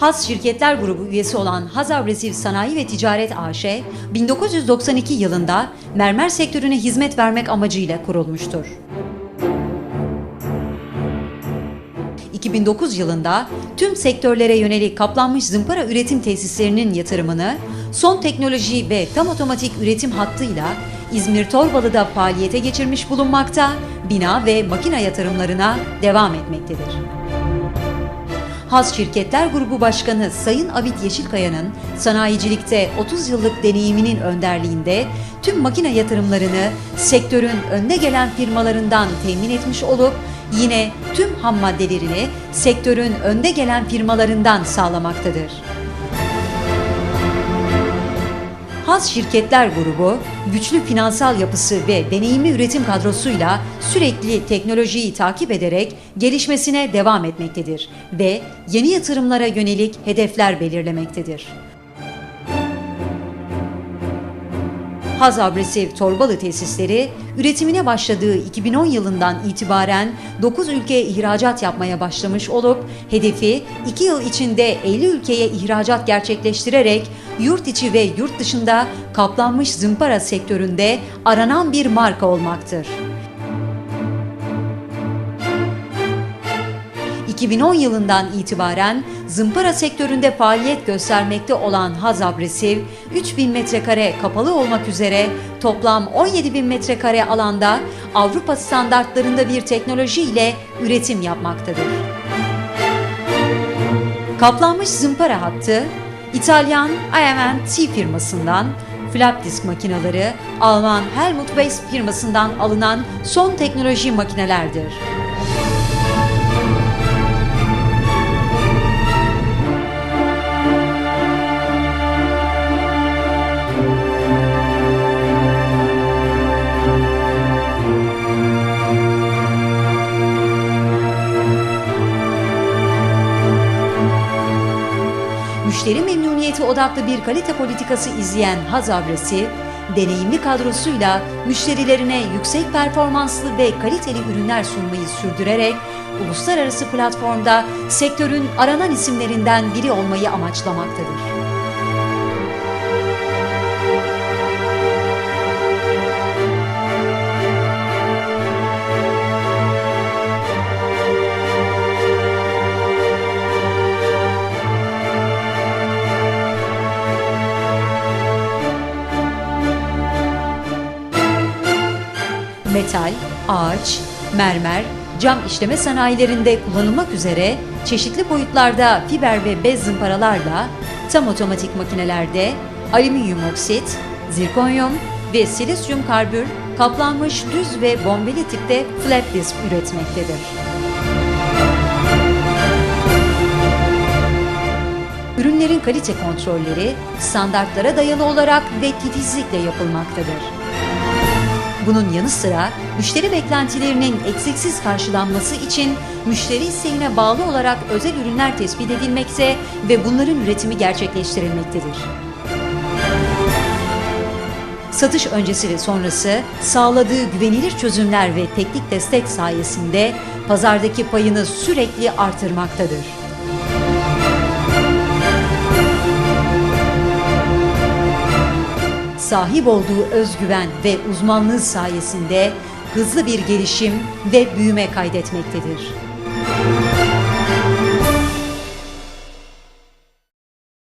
Haz Şirketler Grubu üyesi olan Haz Agresif Sanayi ve Ticaret AŞ, 1992 yılında mermer sektörüne hizmet vermek amacıyla kurulmuştur. 2009 yılında tüm sektörlere yönelik kaplanmış zımpara üretim tesislerinin yatırımını son teknoloji ve tam otomatik üretim hattıyla İzmir Torbalı'da faaliyete geçirmiş bulunmakta, bina ve makine yatırımlarına devam etmektedir. Haz Şirketler Grubu Başkanı Sayın Abit Yeşilkaya'nın sanayicilikte 30 yıllık deneyiminin önderliğinde tüm makine yatırımlarını sektörün önde gelen firmalarından temin etmiş olup yine tüm ham maddelerini sektörün önde gelen firmalarından sağlamaktadır. Haz Şirketler Grubu, güçlü finansal yapısı ve deneyimli üretim kadrosuyla sürekli teknolojiyi takip ederek gelişmesine devam etmektedir ve yeni yatırımlara yönelik hedefler belirlemektedir. Haz Agresif Torbalı tesisleri üretimine başladığı 2010 yılından itibaren 9 ülkeye ihracat yapmaya başlamış olup hedefi 2 yıl içinde 50 ülkeye ihracat gerçekleştirerek yurt içi ve yurt dışında kaplanmış zımpara sektöründe aranan bir marka olmaktır. 2010 yılından itibaren zımpara sektöründe faaliyet göstermekte olan Haz Agresif, 3000 metrekare kapalı olmak üzere toplam 17000 metrekare alanda Avrupa standartlarında bir teknoloji ile üretim yapmaktadır. Kaplanmış zımpara hattı, İtalyan IMT firmasından flap disk makineleri, Alman Helmut Weiss firmasından alınan son teknoloji makinelerdir. Odaklı bir kalite politikası izleyen Haz Agresif, deneyimli kadrosuyla müşterilerine yüksek performanslı ve kaliteli ürünler sunmayı sürdürerek uluslararası platformda sektörün aranan isimlerinden biri olmayı amaçlamaktadır. Metal, ağaç, mermer, cam işleme sanayilerinde kullanılmak üzere çeşitli boyutlarda fiber ve bez zımparalarla tam otomatik makinelerde alüminyum oksit, zirkonyum ve silisyum karbür kaplanmış düz ve bombeli tipte flat disk üretmektedir. Ürünlerin kalite kontrolleri standartlara dayalı olarak ve titizlikle yapılmaktadır. Bunun yanı sıra müşteri beklentilerinin eksiksiz karşılanması için müşteri isteğine bağlı olarak özel ürünler tespit edilmekte ve bunların üretimi gerçekleştirilmektedir. Satış öncesi ve sonrası sağladığı güvenilir çözümler ve teknik destek sayesinde pazardaki payını sürekli artırmaktadır. Sahip olduğu özgüven ve uzmanlığı sayesinde hızlı bir gelişim ve büyüme kaydetmektedir.